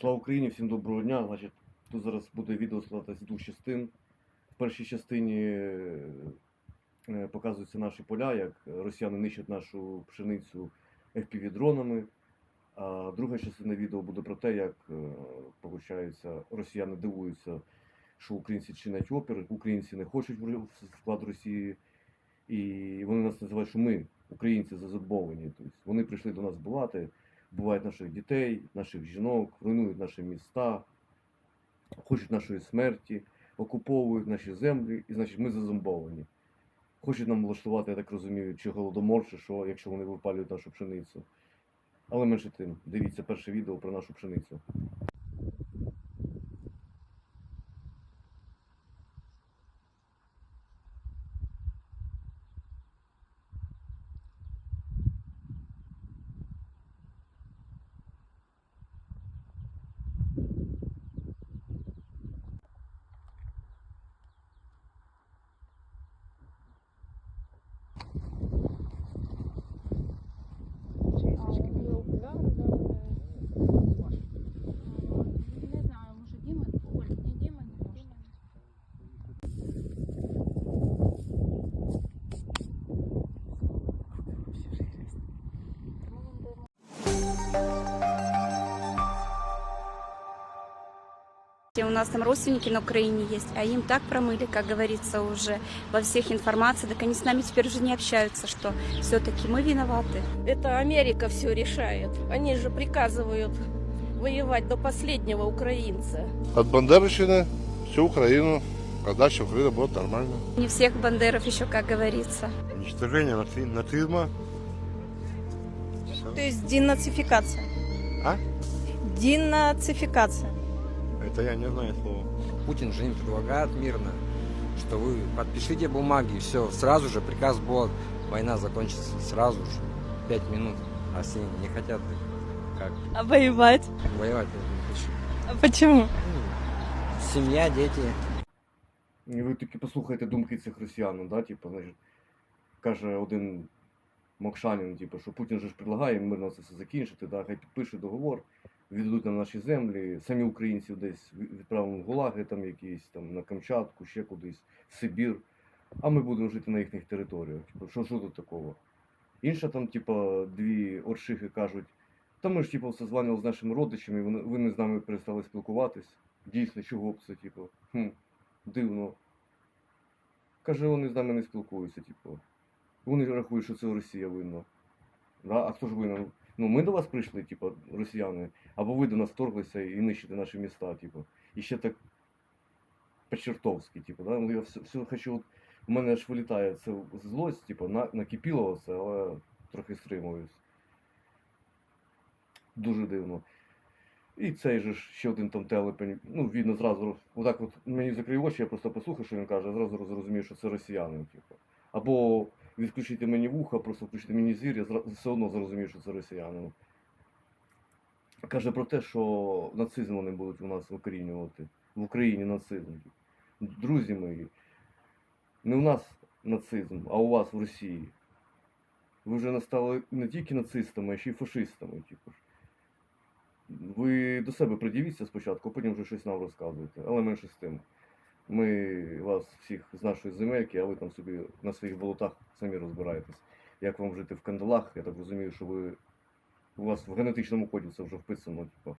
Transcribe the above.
Слава Україні, всім доброго дня. Значить, тут зараз буде відео складатися з двох частин. В першій частині е, показуються наші поля, як росіяни нищать нашу пшеницю FPV-дронами. А друга частина відео буде про те, як виходить, росіяни дивуються, що українці чинять опір, українці не хочуть в вклад Росії. І вони нас називають, що ми, українці, зазадбовані. Тобто вони прийшли до нас бувати, бувають наших дітей, наших жінок, руйнують наші міста, хочуть нашої смерті, окуповують наші землі, і значить ми зазомбовані. Хочуть нам влаштувати, я так розумію, чи голодомор, чи що, якщо вони випалюють нашу пшеницю. Але менше тим, дивіться перше відео про нашу пшеницю. У нас там родственники на Украине есть, а им так промыли, как говорится, уже во всех информации. Так они с нами теперь уже не общаются, что все-таки мы виноваты. Это Америка все решает. Они же приказывают воевать до последнего украинца. От Бандерщины всю Украину, а дальше Украина будет нормально. Не всех бандеров еще, как говорится. Уничтожение наци- нацизма. То есть денацификация. А? Денацификация. Это я не знаю слова. Путин же им предлагает мирно, что вы подпишите бумаги, все, сразу же приказ был, война закончится сразу же, пять минут. А все не хотят как А воевать? воевать я не хочу. А почему? Ну, Семья, дети. І ви таки послухайте думки цих росіян, да? типу, значить, каже один Мокшанін, типу, що Путін же ж предлагає мирно це все закінчити, да? хай підпише договор, віддадуть нам наші землі, самі українців десь відправимо в гулаги там якісь, там, на Камчатку, ще кудись, в Сибір, а ми будемо жити на їхніх територіях. Типу, що, що тут такого? Інша там, типу, дві оршихи кажуть, та ми ж типу, созванювали з нашими родичами, вони, вони з нами перестали спілкуватись. Дійсно, чого б це, типу, хм, дивно. Каже, вони з нами не спілкуються, типу. Вони рахують, що це Росія винна. Да? А хто ж винен? Ну, ми до вас прийшли, типу, росіяни, або ви до нас вторглися і нищите наші міста, типу. І ще так по-чертовськи, типу, да? Ну, я все, все хочу, от, у мене аж вилітає це злость, типу, на, накипіло це, але трохи стримуюсь. Дуже дивно. І цей же ще один там телепень, ну, видно зразу, отак от мені закрив очі, я просто послухав, що він каже, зразу зрозумів, що це росіяни, типу. Або відключити мені вуха, просто включити мені зір, я все одно зрозумів, що це росіяни. Каже про те, що нацизм вони будуть у нас викорінювати. В Україні нацизм. Друзі мої, не у нас нацизм, а у вас в Росії. Ви вже настали не тільки нацистами, а ще й фашистами, типу. Ви до себе придивіться спочатку, а потім вже щось нам розказуєте. Але менше з тим. Ми вас всіх з нашої земельки, а ви там собі на своїх болотах самі розбираєтесь. Як вам жити в кандалах, я так розумію, що ви у вас в генетичному коді це вже вписано, типу.